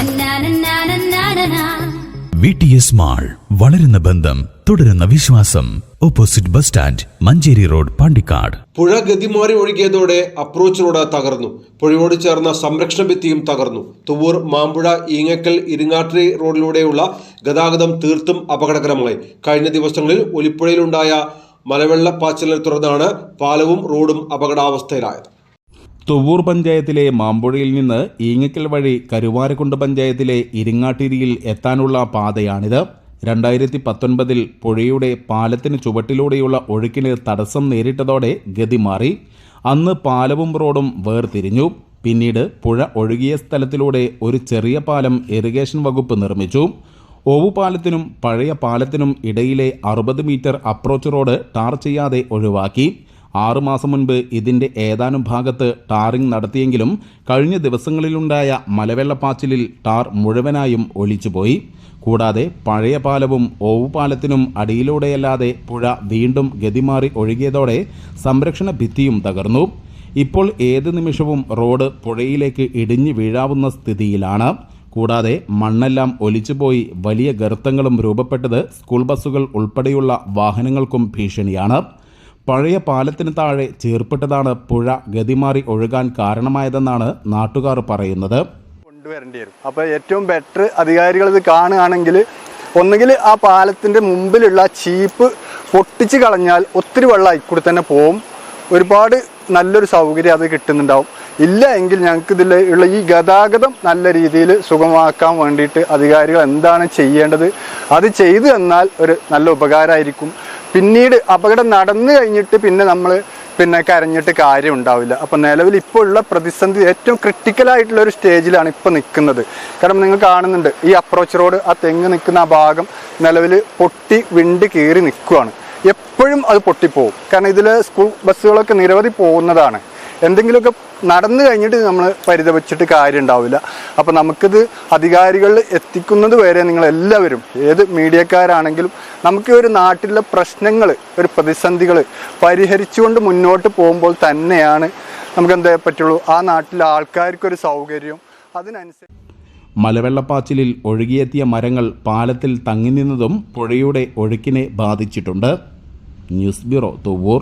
Na-na-na-na-na-na-na. V T S mall വളരുന്ന ബന്ധം തുടരുന്ന വിശ്വാസം. Opposite bus stand Manjeri road Pandikkad. പുഴ ഗതിമാറി ഒഴുകിയതോടെ അപ്രോച്ച് റോഡ് തകർന്നു. പുഴയോട് ചേർന്ന സംരക്ഷണ ഭിത്തിയും തകർന്നു. തുവൂർ മാമ്പുഴ ഈങ്ങക്കൽ ഇരിങ്ങാട്ടി റോഡിലൂടെയുള്ള ഗതാഗതം തീർത്തും അപകടകരമായി. കഴിഞ്ഞ ദിവസങ്ങളിൽ ഒലിപ്പുഴയിലുണ്ടായ മലവെള്ളപ്പാച്ചിലിനെ തുടർന്നാണ് പാലവും റോഡും അപകടാവസ്ഥയിലായത്. തുവൂർ പഞ്ചായത്തിലെ മാമ്പുഴയിൽ നിന്ന് ഈങ്ങക്കൽ വഴി കരുവാരക്കുണ്ട് പഞ്ചായത്തിലെ ഇരിങ്ങാട്ടിരിയിൽ എത്താനുള്ള പാതയാണിത്. രണ്ടായിരത്തി പത്തൊൻപതിൽ പുഴയുടെ പാലത്തിന് ചുവട്ടിലൂടെയുള്ള ഒഴുക്കിന് തടസ്സം നേരിട്ടതോടെ ഗതി മാറി. അന്ന് പാലവും റോഡും വേർതിരിഞ്ഞു. പിന്നീട് പുഴ ഒഴുകിയ സ്ഥലത്തിലൂടെ ഒരു ചെറിയ പാലം ഇറിഗേഷൻ വകുപ്പ് നിർമ്മിച്ചു. ഓവുപാലത്തിനും പഴയ പാലത്തിനും ഇടയിലെ അറുപത് മീറ്റർ അപ്രോച്ച് റോഡ് ടാർ ചെയ്യാതെ ഒഴിവാക്കി. ആറുമാസം മുൻപ് ഇതിന്റെ ഏതാനും ഭാഗത്ത് ടാറിംഗ് നടത്തിയെങ്കിലും കഴിഞ്ഞ ദിവസങ്ങളിലുണ്ടായ മലവെള്ളപ്പാച്ചിലിൽ ടാർ മുഴുവനായും ഒലിച്ചുപോയി. കൂടാതെ പഴയ പാലവും ഓവുപാലത്തിനും അടിയിലൂടെയല്ലാതെ പുഴ വീണ്ടും ഗതിമാറി ഒഴുകിയതോടെ സംരക്ഷണ ഭിത്തിയും തകർന്നു. ഇപ്പോൾ ഏത് നിമിഷവും റോഡ് പുഴയിലേക്ക് ഇടിഞ്ഞു വീഴാവുന്ന സ്ഥിതിയിലാണ്. കൂടാതെ മണ്ണെല്ലാം ഒലിച്ചുപോയി വലിയ ഗർത്തങ്ങളും രൂപപ്പെട്ടത് സ്കൂൾ ബസ്സുകൾ ഉൾപ്പെടെയുള്ള വാഹനങ്ങൾക്കും ഭീഷണിയാണ്. പഴയ പാലത്തിന് താഴെ ചേർപ്പെട്ടതാണ് പുഴ ഗതിമാറി ഒഴുകാൻ കാരണമായതെന്നാണ് നാട്ടുകാർ പറയുന്നത്. കൊണ്ടുവരേണ്ടി വരും അപ്പോൾ ഏറ്റവും ബെറ്റർ അധികാരികൾ ഇത് കാണുകയാണെങ്കിൽ ഒന്നുകിൽ ആ പാലത്തിന്റെ മുമ്പിലുള്ള ചീപ്പ് പൊട്ടിച്ച് കളഞ്ഞാൽ ഒത്തിരി വെള്ളം അയക്കൂടി തന്നെ പോവും. ഒരുപാട് നല്ലൊരു സൗകര്യം അത് കിട്ടുന്നുണ്ടാവും. ഇല്ല എങ്കിൽ ഞങ്ങൾക്ക് ഇതിൽ ഉള്ള ഈ ഗതാഗതം നല്ല രീതിയിൽ സുഗമമാക്കാൻ വേണ്ടിയിട്ട് അധികാരികൾ എന്താണ് ചെയ്യേണ്ടത്? അത് ചെയ്തു തന്നാൽ ഒരു നല്ല ഉപകാരമായിരിക്കും. പിന്നീട് അപകടം നടന്നു കഴിഞ്ഞിട്ട് പിന്നെ നമ്മൾ പിന്നെ കരഞ്ഞിട്ട് കാര്യം ഉണ്ടാവില്ല. അപ്പം നിലവിൽ ഇപ്പോൾ ഉള്ള പ്രതിസന്ധി ഏറ്റവും ക്രിട്ടിക്കൽ ആയിട്ടുള്ള ഒരു സ്റ്റേജിലാണ് ഇപ്പോൾ നിൽക്കുന്നത് കാരണം നിങ്ങൾ കാണുന്നുണ്ട് ഈ അപ്രോച്ച് റോഡ് ആ തെങ്ങ് നിൽക്കുന്ന ആ ഭാഗം നിലവിൽ പൊട്ടി വിണ്ട് കീറി നിൽക്കുകയാണ് എപ്പോഴും അത് പൊട്ടിപ്പോവും. കാരണം ഇതിൽ സ്കൂൾ ബസ്സുകളൊക്കെ നിരവധി പോകുന്നതാണ്. എന്തെങ്കിലുമൊക്കെ നടന്നു കഴിഞ്ഞിട്ട് നമ്മൾ പരിതപിച്ചിട്ട് കാര്യം ഉണ്ടാവില്ല. അപ്പം നമുക്കിത് അധികാരികളിൽ എത്തിക്കുന്നത് വരെ നിങ്ങൾ എല്ലാവരും ഏത് മീഡിയക്കാരാണെങ്കിലും നമുക്ക് ഒരു നാട്ടിലെ പ്രശ്നങ്ങൾ ഒരു പ്രതിസന്ധികൾ പരിഹരിച്ചുകൊണ്ട് മുന്നോട്ട് പോകുമ്പോൾ തന്നെയാണ് നമുക്ക് എന്തേ പറ്റുള്ളൂ. ആ നാട്ടിലെ ആൾക്കാർക്കൊരു സൗകര്യം. അതിനനുസരിച്ച് മലവെള്ളപ്പാച്ചിലിൽ ഒഴുകിയെത്തിയ മരങ്ങൾ പാലത്തിൽ തങ്ങി നിന്നതും പുഴയുടെ ഒഴുക്കിനെ ബാധിച്ചിട്ടുണ്ട്. News bureau Thuvvur.